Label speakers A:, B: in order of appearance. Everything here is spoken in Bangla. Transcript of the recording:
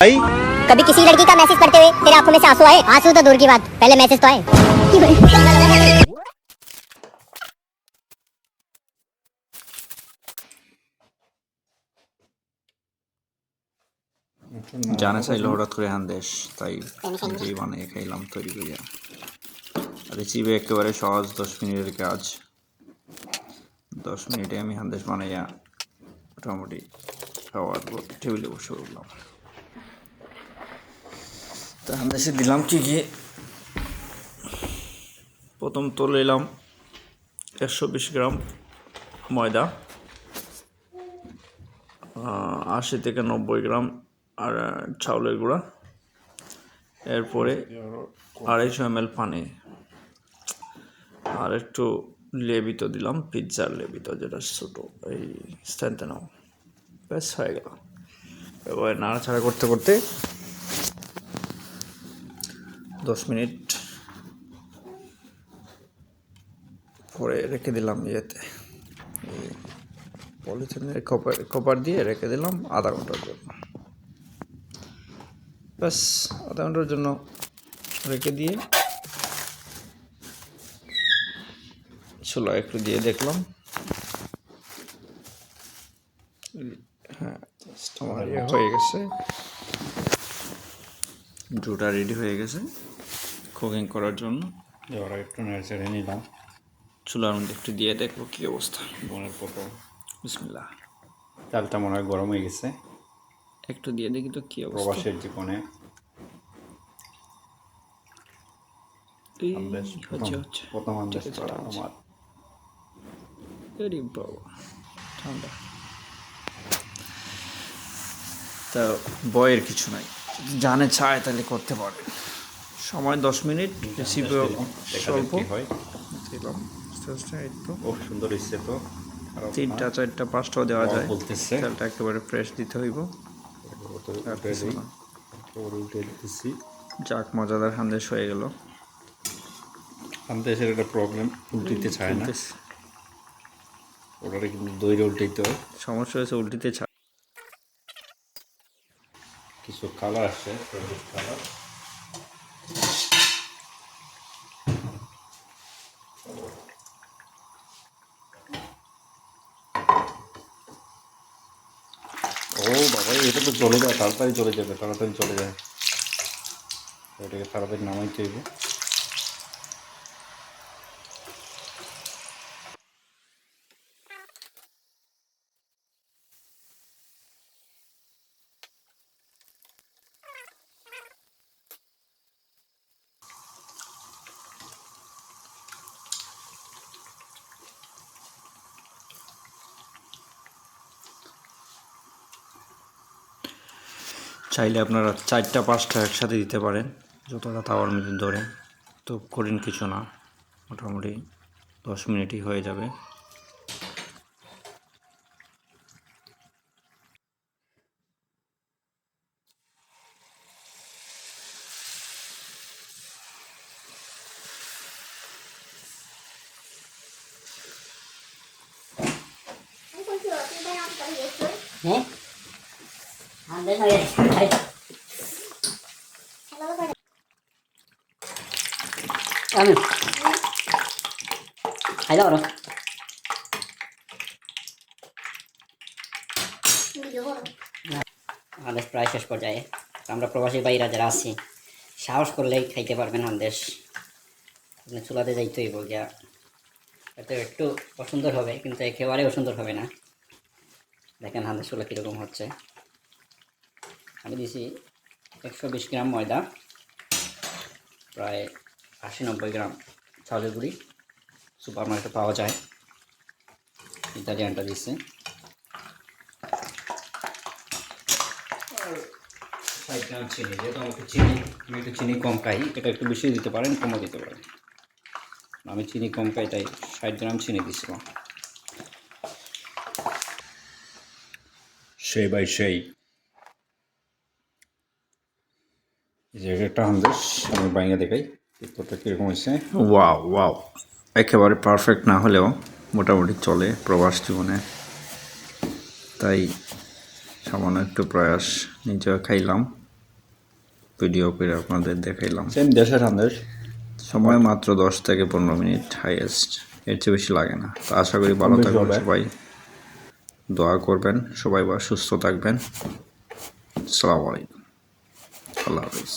A: भाई
B: कभी किसी लड़की का मैसेज पढ़ते हुए तेरे आंखों में से आंसू आए आंसू तो दूर की बात पहले मैसेज तो आए
C: জানা চাইলো হঠাৎ করে হান্দেশ তাই নিজেই বানিয়ে খাইলাম তৈরি করিয়া রেসিপি একেবারে সহজ দশ মিনিটের কাজ দশ মিনিটে আমি হান্দেশ বানাইয়া মোটামুটি খাওয়ার পর টেবিলে বসে উঠলাম তা হান্দেশে দিলাম কি কি? প্রথম তো নিলাম একশো বিশ গ্রাম ময়দা আশি থেকে নব্বই গ্রাম আর চাউলের গুঁড়া, এরপরে আড়াইশো এম পানি। আর একটু লেবিত দিলাম, পিৎজার লেবিত যেটা ছোটো, এই স্ট্যান্ডে নাও ব্যাস, হয়ে গেল। এবার নাড়াচাড়া করতে করতে দশ মিনিট পরে রেখে দিলাম ইয়েতে। পলিথিনের কপার কপার দিয়ে রেখে দিলাম আধা ঘণ্টার জন্য। ব্যাস, আধা ঘণ্টার জন্য রেখে দিয়ে চুলা একটু দিয়ে দেখলাম। হ্যাঁ ইয়ে হয়ে গেছে। ডোটা রেডি হয়ে গেছে কুকিং করার জন্য।
D: এবার একটু নেড়ে নিলাম।
C: চুলার মধ্যে একটু দিয়ে দেখব কী অবস্থা।
D: বোনের পটল।
C: বিসমিল্লাহ।
D: চালটা মনে হয় গরম হয়ে গেছে।
C: একটু দিয়ে দেখি তো কী অবস্থা।
D: প্রবাসের জীবনে। প্রথম আন্দাজ করা আমার।
C: বাবা ঠান্ডা। তা বয়ের কিছু নাই। জানে চায় তাহলে করতে পারে। সময় দশ মিনিট রেসিপি স্বল্প। দিলাম আস্তে আস্তে
D: খুব সুন্দর হচ্ছে তো।
C: তিনটা চারটা পাঁচটাও দেওয়া যায়।
D: বলতেছে।
C: চালটা একেবারে ফ্রেশ দিতে হইব।
D: ওটা। ওটা
C: যাক মজাদার হান্দেশ হয়ে গেল।
D: আনতে একটা প্রবলেম উল্টিতে চায় না। ওটারে কিন্তু দইরে উল্টাইতে হয়।
C: সমস্যা হয়েছে উল্টিতে ছা
D: কিছু কালার আছে সবুজ কালার ও বাবা এটা তো চলে যায়, তাড়াতাড়ি চলে যাবে, তাড়াতাড়ি চলে যায়। এটাকে তাড়াতাড়ি নামাইতে হইব।
C: চাইলে আপনারা চারটা, পাঁচটা একসাথে দিতে পারেন। যতটা তাওয়ার মধ্যে ধরে, তো করেন কিছু না। মোটামুটি দশ মিনিটই হয়ে যাবে।
B: हैं Amin. আমাদের প্রায় শেষ পর্যায়ে। আমরা প্রবাসী বাইরা যারা আছি, সাহস করলেই খাইতে পারবেন আমাদের আপনি চুলাতে যাইতেই বলিয়া এতে একটু অসুন্দর হবে, কিন্তু একেবারে সুন্দর হবে না। দেখেন আমাদের চুলা কীরকম হচ্ছে। আমি দিছি একশো বিশ গ্রাম ময়দা প্রায় আশি নব্বই গ্রাম চাউলের গুঁড়ি। সুপার মার্কেটে পাওয়া যায়। ইতালিয়ানটা দিচ্ছে ষাট গ্রাম চিনি যেহেতু আমাকে চিনি আমি একটু চিনি কম খাই এটা একটু বেশি দিতে পারেন কমও দিতে পারেন। আমি চিনি কম খাই তাই ষাট গ্রাম চিনি দিচ্ছিলাম
D: সেই বাই সেই এই আমি বাইঙ্গা দেখাই কীরকম হয়েছে?
C: Wow wow. একেবারে পারফেক্ট না হলেও মোটামুটি চলে প্রবাস জীবনে। তাই সামান্য একটু প্রয়াস নিজে খাইলাম ভিডিও করে আপনাদের দেখাইলাম।
D: সেম দেশের
C: সময় মাত্র দশ থেকে পনেরো মিনিট হাইয়েস্ট এর চেয়ে বেশি লাগে না। তো আশা করি ভালো থাকবেন সবাই। দোয়া করবেন সবাই বা সুস্থ থাকবেন। আসসালামু আলাইকুম। আল্লাহ হাফিজ